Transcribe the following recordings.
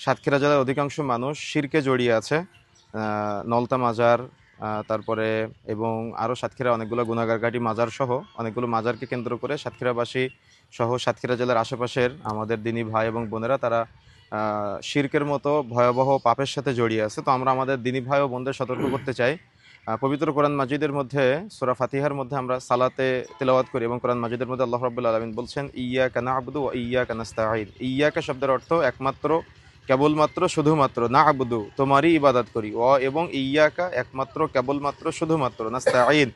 সাতক্ষীরা জেলার অধিকাংশ মানুষ শিরকে জড়িয়ে আছে নলতা মাজার তারপরে এবং আরও সাতক্ষীরা অনেকগুলো গুণাগারঘাটি মাজার সহ অনেকগুলো মাজারকে কেন্দ্র করে সাতক্ষীরাবাসী সহ সাতক্ষীরা জেলার আশেপাশের আমাদের দিনী ভাই এবং বোনেরা তারা শিরকের মতো ভয়াবহ পাপের সাথে জড়িয়ে আছে। তো আমরা আমাদের দিনী ভাই ও বোনদের সতর্ক করতে চাই। পবিত্র কোরআন মাজিদের মধ্যে, সুরা ফাতিহার মধ্যে আমরা সালাতে তেলাওয়াত করি এবং কোরআন মাজিদের মধ্যে আল্লাহ রাব্বুল আলামিন বলছেন ইয়া কানা আবদু ইয়া কানাস্তাহিদ ইয়াকা শব্দের অর্থ একমাত্র কেবলমাত্র শুধুমাত্র, না আবদু, তোমারই ইবাদত করি। অ এবং ইয়াকা একমাত্র, কেবলমাত্র শুধুমাত্র নাস্তাইন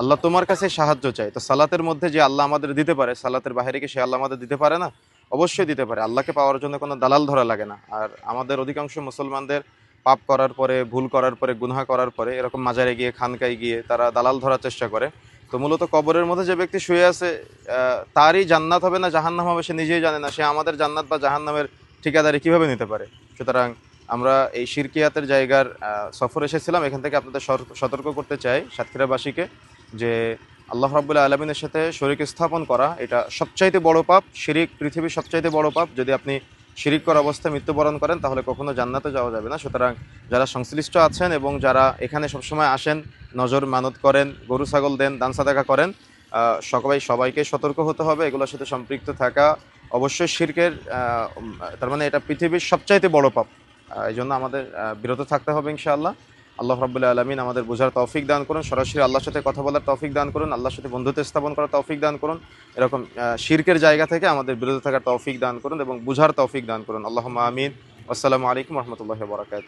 আল্লাহ তোমার কাছে সাহায্য চাই তো সালাতের মধ্যে যে আল্লাহ আমাদের দিতে পারে, সালাতের বাইরে কি সে আল্লাহ আমাদের দিতে পারে না? অবশ্যই দিতে পারে। আল্লাহকে পাওয়ার জন্য কোনো দালাল ধরা লাগে না। আর আমাদের অধিকাংশ মুসলমানদের পাপ করার পরে, ভুল করার পরে, গুনহা করার পরে, এরকম মাজারে গিয়ে, খানকায় গিয়ে তারা দালাল ধরার চেষ্টা করে। তো মূলত কবরের মধ্যে যে ব্যক্তি শুয়ে আছে তারই জান্নাত হবে না জাহান্নাম হবে, সে নিজেই জানে না। সে আমাদের জান্নাত বা জাহান্নামের ঠিকাদারি কীভাবে নিতে পারে? সুতরাং আমরা এই শিরকিয়াতের জায়গার সফর এসেছিলাম। এখান থেকে আপনাদের সতর্ক করতে চাই সাতক্ষীরাবাসীকে যে আল্লাহ রাবুল্লাহ আলমিনের সাথে শরিক স্থাপন করা, এটা সবচাইতে বড় পাপ। শিরিক পৃথিবীর সবচাইতে বড় পাপ। যদি আপনি শিরিক করা অবস্থায় মৃত্যুবরণ করেন, তাহলে কখনো জান্নাতে যাওয়া যাবে না। সুতরাং যারা সংশ্লিষ্ট আছেন এবং যারা এখানে সবসময় আসেন, নজর মানত করেন, গরু, ছাগল দেন, দান সাদাকা করেন সবাই, সবাইকে সতর্ক হতে হবে, এগুলোর সাথে সম্পৃক্ত থাকা অবশ্যই শির্কের তার মানে এটা পৃথিবীর সবচাইতে বড় পাপ। এই জন্য আমাদের বিরত থাকতে হবে ইনশাআল্লাহ। আল্লাহ রাবুল্লাহ আলমিন আমাদের বোঝার তৌফিক দান করুন, সরাসরি আল্লাহর সাথে কথা বলার তৌফিক দান করুন, আল্লাহর সাথে বন্ধুত্ব স্থাপন করার তৌফিক দান করুন। এরকম শির্কের জায়গা থেকে আমাদের বিরত থাকার তৌফিক দান করুন এবং বুঝার তৌফিক দান করুন। আল্লাহ আমিন। আসসালামু আলাইকুম রহমতুল্লাহ বরাকাত